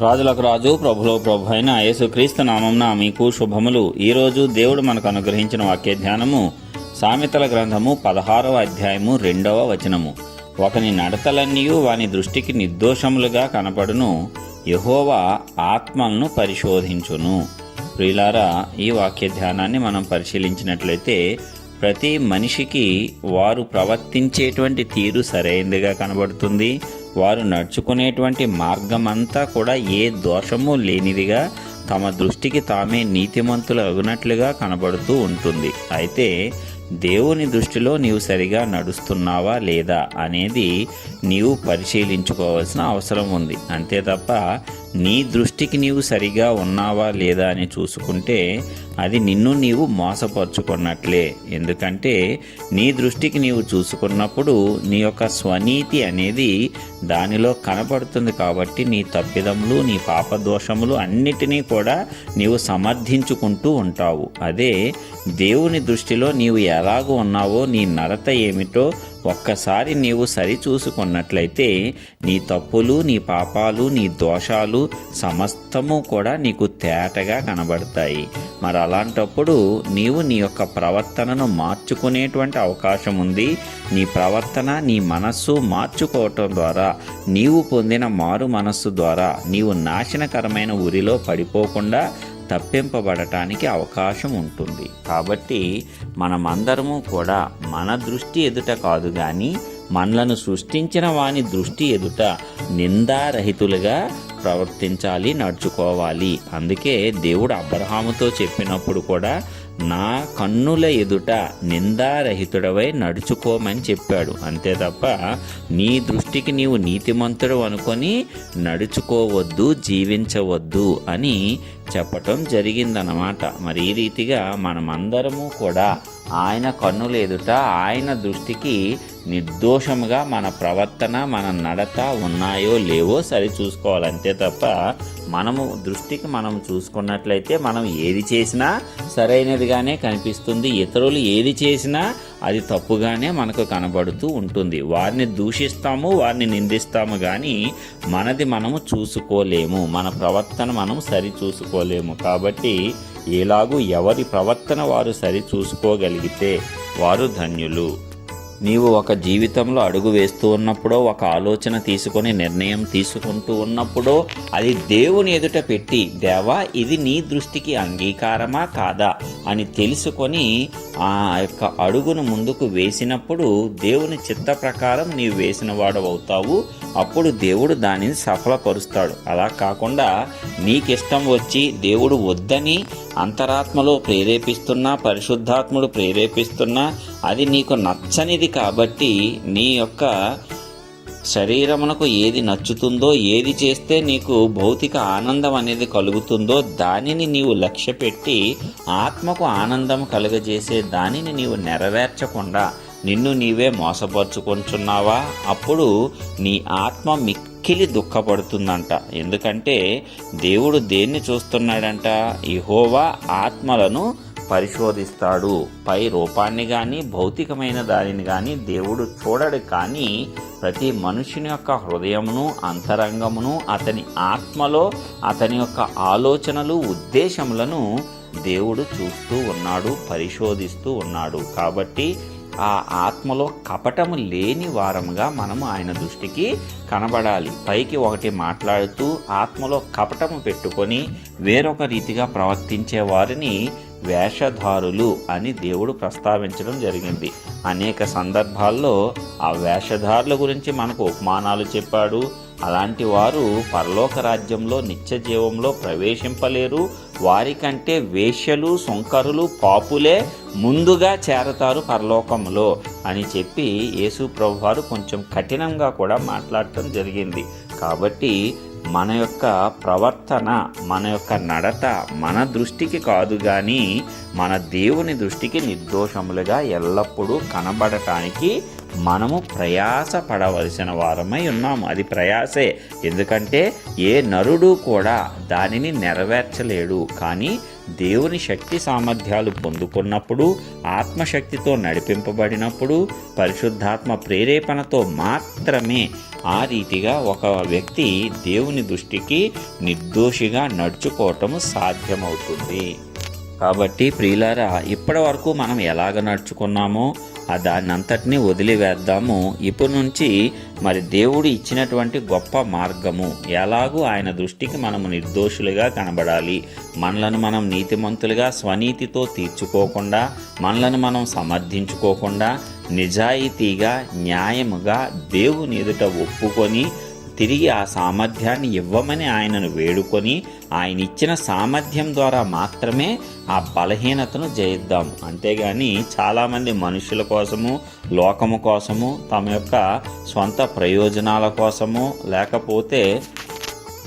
రాజులకు రాజు ప్రభులో ప్రభు అయిన యేసుక్రీస్తు నామంన మీకు శుభములు. ఈరోజు దేవుడు మనకు అనుగ్రహించిన వాక్య ధ్యానము సామెతల గ్రంథము పదహారవ అధ్యాయము రెండవ వచనము. ఒకని నడతలన్నీయు వాని దృష్టికి నిర్దోషములుగా కనపడును. యహోవా ఆత్మలను పరిశోధించును. ప్రియులారా ఈ వాక్య ధ్యానాన్ని మనం పరిశీలించినట్లయితే ప్రతి మనిషికి వారు ప్రవర్తించేటువంటి తీరు సరైనదిగా కనబడుతుంది. వారు నడుచుకునేటువంటి మార్గం అంతా కూడా ఏ దోషము లేనిదిగా తమ దృష్టికి తామే నీతిమంతులు అగునట్లుగా కనబడుతూ ఉంటుంది. అయితే దేవుని దృష్టిలో నీవు సరిగా నడుస్తున్నావా లేదా అనేది నీవు పరిశీలించుకోవాల్సిన అవసరం ఉంది. అంతే తప్ప నీ దృష్టికి నీవు సరిగా ఉన్నావా లేదా అని చూసుకుంటే అది నిన్ను నీవు మోసపరుచుకున్నట్లే. ఎందుకంటే నీ దృష్టికి నీవు చూసుకున్నప్పుడు నీ యొక్క స్వనీతి అనేది దానిలో కనపడుతుంది కాబట్టి నీ తప్పిదములు నీ పాపదోషములు అన్నిటినీ కూడా నీవు సమర్థించుకుంటూ ఉంటావు. అదే దేవుని దృష్టిలో నీవు ఎలాగూ ఉన్నావో నీ నడత ఏమిటో ఒక్కసారి నీవు సరిచూసుకున్నట్లయితే నీ తప్పులు నీ పాపాలు నీ దోషాలు సమస్తము కూడా నీకు తేటగా కనబడతాయి. మరి అలాంటప్పుడు నీవు నీ యొక్క ప్రవర్తనను మార్చుకునేటువంటి అవకాశం ఉంది. నీ ప్రవర్తన నీ మనస్సు మార్చుకోవటం ద్వారా నీవు పొందిన మారు మనస్సు ద్వారా నీవు నాశనకరమైన ఉరిలో పడిపోకుండా తప్పింపబడటానికి అవకాశం ఉంటుంది. కాబట్టి మనమందరము కూడా మన దృష్టి ఎదుట కాదు కానీ మనలను సృష్టించిన వాని దృష్టి ఎదుట నిందారహితులుగా ప్రవర్తించాలి నడుచుకోవాలి. అందుకే దేవుడు అబ్రహాముతో చెప్పినప్పుడు కూడా నా కన్నుల ఎదుట నిందారహితుడవై నడుచుకోమని చెప్పాడు. అంతే తప్ప నీ దృష్టికి నీవు నీతిమంతుడు అనుకొని నడుచుకోవద్దు జీవించవద్దు అని చెప్పటం జరిగిందనమాట మరి ఈ రీతిగా మనమందరము కూడా ఆయన కన్నుల ఎదుట ఆయన దృష్టికి నిర్దోషముగా మన ప్రవర్తన మన నడత ఉన్నాయో లేవో సరి చూసుకోవాలి అంతే తప్ప మనము దృష్టికి మనం చూసుకున్నట్లయితే మనం ఏది చేసినా సరైనదిగానే కనిపిస్తుంది. ఇతరులు ఏది చేసినా అది తప్పుగానే మనకు కనబడుతూ ఉంటుంది. వారిని దూషిస్తాము వారిని నిందిస్తాము కానీ మనది మనము చూసుకోలేము. మన ప్రవర్తన మనం సరి చూసుకోలేము. కాబట్టి ఎలాగూ ఎవరి ప్రవర్తన వారు సరి చూసుకోగలిగితే వారు ధన్యులు. నీవు ఒక జీవితంలో అడుగు వేస్తూ ఉన్నప్పుడో ఒక ఆలోచన తీసుకొని నిర్ణయం తీసుకుంటూ ఉన్నప్పుడో అది దేవుని ఎదుట పెట్టి దేవా ఇది నీ దృష్టికి అంగీకారమా కాదా అని తెలుసుకొని ఆ యొక్క అడుగును ముందుకు వేసినప్పుడు దేవుని చిత్త ప్రకారం నీవు వేసిన వాడు అవుతావు. అప్పుడు దేవుడు దానిని సఫలపరుస్తాడు. అలా కాకుండా నీకిష్టం వచ్చి దేవుడు వద్దని అంతరాత్మలో ప్రేరేపిస్తున్నా పరిశుద్ధాత్ముడు ప్రేరేపిస్తున్నా అది నీకు నచ్చనిది కాబట్టి నీ యొక్క శరీరమునకు ఏది నచ్చుతుందో ఏది చేస్తే నీకు భౌతిక ఆనందం అనేది కలుగుతుందో దానిని నీవు లక్ష్య పెట్టి ఆత్మకు ఆనందం కలుగజేసే దానిని నీవు నెరవేర్చకుండా నిన్ను నీవే మోసపరుచుకుంటున్నావా? అప్పుడు నీ ఆత్మ మిక్కిలి దుఃఖపడుతుందంట. ఎందుకంటే దేవుడు దేన్ని చూస్తున్నాడంట? ఇహోవా ఆత్మలను పరిశోధిస్తాడు. పై రూపాన్ని కానీ భౌతికమైన దానిని కానీ దేవుడు చూడడు. కానీ ప్రతి మనుషుని యొక్క హృదయమును అంతరంగమును అతని ఆత్మలో అతని యొక్క ఆలోచనలు ఉద్దేశములను దేవుడు చూస్తూ ఉన్నాడు పరిశోధిస్తూ ఉన్నాడు. కాబట్టి ఆ ఆత్మలో కపటము లేని వారముగా మనము ఆయన దృష్టికి కనబడాలి. పైకి ఒకటి మాట్లాడుతూ ఆత్మలో కపటము పెట్టుకొని వేరొక రీతిగా ప్రవర్తించే వారిని వేషధారులు అని దేవుడు ప్రస్తావించడం జరిగింది. అనేక సందర్భాల్లో ఆ వేషధారుల గురించి మనకు ఉపమానాలు చెప్పాడు. అలాంటి వారు పరలోక రాజ్యంలో నిత్య జీవంలో ప్రవేశింపలేరు. వారికంటే వేష్యలు సొంకరులు పాపులే ముందుగా చేరతారు పరలోకంలో అని చెప్పి యేసు ప్రభు వారు కొంచెం కఠినంగా కూడా మాట్లాడటం జరిగింది. కాబట్టి మన యొక్క ప్రవర్తన మన యొక్క నడత మన దృష్టికి కాదు కానీ మన దేవుని దృష్టికి నిర్దోషములుగా ఎల్లప్పుడూ కనబడటానికి మనము ప్రయాస పడవలసిన వారమై ఉన్నాము. అది ప్రయాసే. ఎందుకంటే ఏ నరుడు కూడా దానిని నెరవేర్చలేడు. కానీ దేవుని శక్తి సామర్థ్యాలు పొందుకున్నప్పుడు ఆత్మశక్తితో నడిపింపబడినప్పుడు పరిశుద్ధాత్మ ప్రేరేపణతో మాత్రమే ఆ రీతిగా ఒక వ్యక్తి దేవుని దృష్టికి నిర్దోషిగా నడుచుకోవటము సాధ్యమవుతుంది. కాబట్టి ప్రియులారా ఇప్పటి వరకు మనం ఎలాగ నడుచుకున్నామో ఆ దాన్ని అంతటినీ వదిలివేద్దాము. ఇప్పటి నుంచి మరి దేవుడు ఇచ్చినటువంటి గొప్ప మార్గము ఎలాగూ ఆయన దృష్టికి మనము నిర్దోషులుగా కనబడాలి. మనలను మనం నీతిమంతులుగా స్వనీతితో తీర్చుకోకుండా మనలను మనం సమర్థించుకోకుండా నిజాయితీగా న్యాయముగా దేవుని ఎదుట ఒప్పుకొని తిరిగి ఆ సామర్థ్యాన్ని ఇవ్వమని ఆయనను వేడుకొని ఆయన ఇచ్చిన సామర్థ్యం ద్వారా మాత్రమే ఆ బలహీనతను జయిద్దాం. అంతేగాని చాలామంది మనుషుల కోసము లోకము కోసము తమ యొక్క సొంత ప్రయోజనాల కోసము లేకపోతే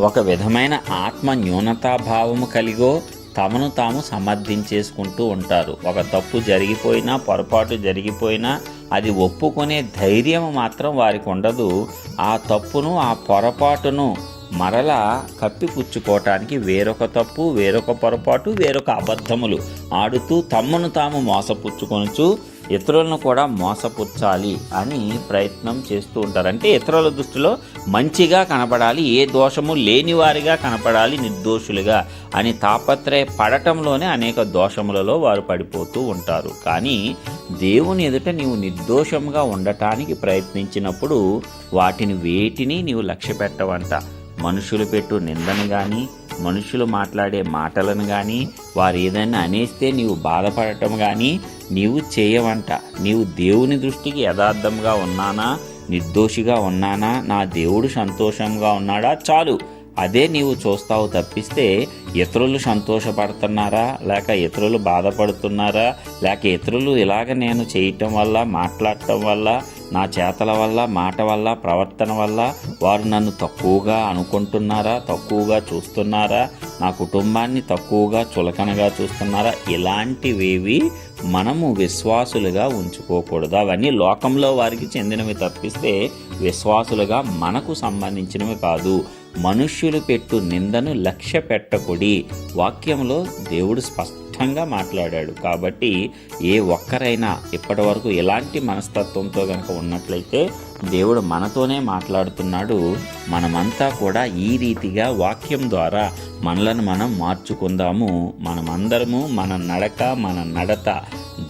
ఒక విధమైన ఆత్మ న్యూనతాభావము కలిగో తమను తాము సమర్థించేసుకుంటూ ఉంటారు. ఒక తప్పు జరిగిపోయినా పొరపాటు జరిగిపోయినా అది ఒప్పుకునే ధైర్యం మాత్రం వారికి ఉండదు. ఆ తప్పును ఆ పొరపాటును మరలా కప్పిపుచ్చుకోవటానికి వేరొక తప్పు వేరొక పొరపాటు వేరొక అబద్ధములు ఆడుతూ తమ్మును తాము మోసపుచ్చుకొనుచు ఇతరులను కూడా మోసపుచ్చాలి అని ప్రయత్నం చేస్తూ ఉంటారు. అంటే ఇతరుల దృష్టిలో మంచిగా కనపడాలి ఏ దోషము లేని వారిగా కనపడాలి నిర్దోషులుగా అని తాపత్రయ పడటంలోనే అనేక దోషములలో వారు పడిపోతూ ఉంటారు. కానీ దేవుని ఎదుట నీవు నిర్దోషంగా ఉండటానికి ప్రయత్నించినప్పుడు వాటిని వేటిని నీవు లక్ష్య పెట్టవంట మనుషులు పెట్టు నిందను కానీ మనుషులు మాట్లాడే మాటలను కానీ వారు ఏదైనా అనేస్తే నీవు బాధపడటం కానీ నీవు చేయవంట. నీవు దేవుని దృష్టికి యథార్థంగా ఉన్నానా నిర్దోషిగా ఉన్నానా నా దేవుడు సంతోషంగా ఉన్నాడా చాలు. అదే నీవు చూస్తావు తప్పిస్తే ఇతరులు సంతోషపడుతున్నారా? లేక ఇతరులు బాధపడుతున్నారా? లేక ఇతరులు ఇలాగ నేను చేయటం వల్ల మాట్లాడటం వల్ల నా చేతల వల్ల మాట వల్ల ప్రవర్తన వల్ల వారు నన్ను తక్కువగా అనుకుంటున్నారా? తక్కువగా చూస్తున్నారా? నా కుటుంబాన్ని తక్కువగా చులకనగా చూస్తున్నారా? ఇలాంటివేవి మనము విశ్వాసులుగా ఉంచుకోకూడదు. అవన్నీ లోకంలో వారికి చెందినవి తప్పిస్తే విశ్వాసులుగా మనకు సంబంధించినవి కాదు. మనుష్యులు పెట్టు నిందను లక్ష్య పెట్టకుడి. వాక్యంలో దేవుడు స్పష్టంగా మాట్లాడాడు. కాబట్టి ఏ ఒక్కరైనా ఇప్పటి వరకు ఎలాంటి మనస్తత్వంతో కనుక ఉన్నట్లయితే దేవుడు మనతోనే మాట్లాడుతున్నాడు. మనమంతా కూడా ఈ రీతిగా వాక్యం ద్వారా మనలను మనం మార్చుకుందాము. మనమందరము మన నడక మన నడత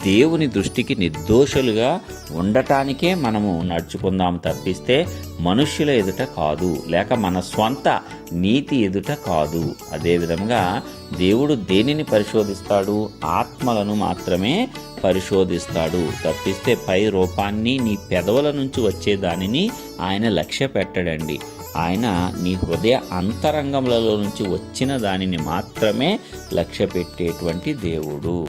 దేవుని దృష్టికి నిర్దోషులుగా ఉండటానికే మనము నడుచుకుందాం తప్పిస్తే మనుష్యుల ఎదుట కాదు లేక మన స్వంత నీతి ఎదుట కాదు. అదేవిధంగా దేవుడు దేనిని పరిశోధిస్తాడు? ఆత్మలను మాత్రమే పరిశోధిస్తాడు. తప్పిస్తే పై రూపాన్ని నీ పెదవుల నుంచి వచ్చే దానిని ఆయన లక్ష్య పెట్టడండి. ఆయన నీ హృదయ అంతరంగములలో నుంచి వచ్చిన దానిని మాత్రమే లక్ష్య పెట్టేటువంటి దేవుడు.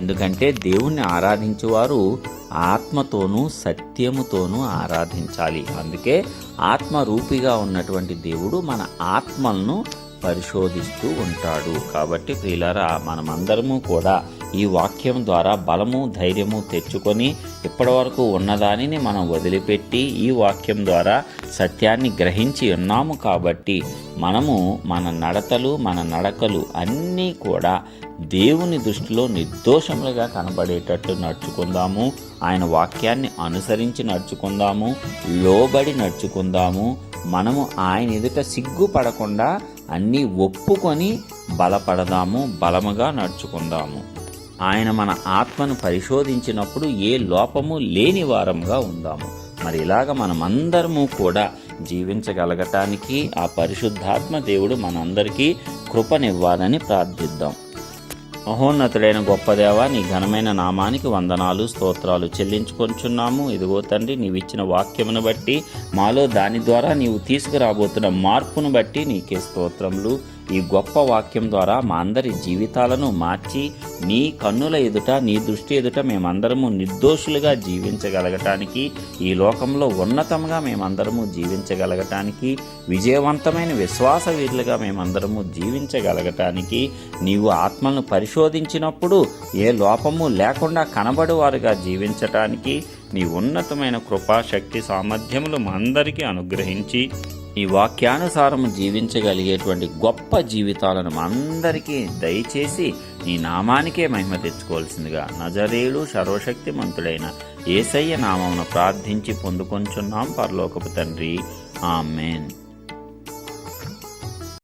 ఎందుకంటే దేవుణ్ణి ఆరాధించేవారు ఆత్మతోనూ సత్యముతోనూ ఆరాధించాలి. అందుకే ఆత్మరూపిగా ఉన్నటువంటి దేవుడు మన ఆత్మలను పరిశోధిస్తూ ఉంటాడు. కాబట్టి ప్రియులారా మనమందరము కూడా ఈ వాక్యం ద్వారా బలము ధైర్యము తెచ్చుకొని ఇప్పటివరకు ఉన్నదానిని మనం వదిలిపెట్టి ఈ వాక్యం ద్వారా సత్యాన్ని గ్రహించి ఉన్నాము కాబట్టి మనము మన నడతలు మన నడకలు అన్నీ కూడా దేవుని దృష్టిలో నిర్దోషములుగా కనబడేటట్లు నడుచుకుందాము. ఆయన వాక్యాన్ని అనుసరించి నడుచుకుందాము లోబడి నడుచుకుందాము. మనము ఆయన ఎదుట సిగ్గుపడకుండా అన్నీ ఒప్పుకొని బలపడదాము బలముగా నడుచుకుందాము. ఆయన మన ఆత్మను పరిశోధించినప్పుడు ఏ లోపము లేని వారంగా ఉందాము. మరి ఇలాగ మనమందరము కూడా జీవించగలగటానికి ఆ పరిశుద్ధాత్మ దేవుడు మనందరికీ కృపనివ్వాలని ప్రార్థిద్దాం. మహోన్నతుడైన గొప్పదేవ నీ ఘనమైన నామానికి వందనాలు స్తోత్రాలు చెల్లించుకొంచున్నాము. ఇదిగో తండ్రి నీవిచ్చిన వాక్యమును బట్టి మాలో దాని ద్వారా నీవు తీసుకురాబోతున్న మార్పును బట్టి నీకే స్తోత్రములు. ఈ గొప్ప వాక్యం ద్వారా మా అందరి జీవితాలను మార్చి నీ కన్నుల ఎదుట నీ దృష్టి ఎదుట మేమందరము నిర్దోషులుగా జీవించగలగటానికి ఈ లోకంలో ఉన్నతంగా మేమందరము జీవించగలగటానికి విజయవంతమైన విశ్వాస వీరులుగా మేమందరము జీవించగలగటానికి నీవు ఆత్మలను పరిశోధించినప్పుడు ఏ లోపము లేకుండా కనబడేవారుగా జీవించటానికి నీ ఉన్నతమైన కృపా శక్తి సామర్థ్యములు మా అందరికీ అనుగ్రహించి ఈ వాక్యానుసారం జీవించగలిగేటువంటి గొప్ప జీవితాలను అందరికీ దయచేసి నీ నామానికే మహిమ తెచ్చుకోవాల్సిందిగా నజరేయుడు సర్వశక్తిమంతుడైన ఏసయ్య నామమును ప్రార్థించి పొందుకొంచున్నాం పరలోకపు తండ్రి. ఆమెన్.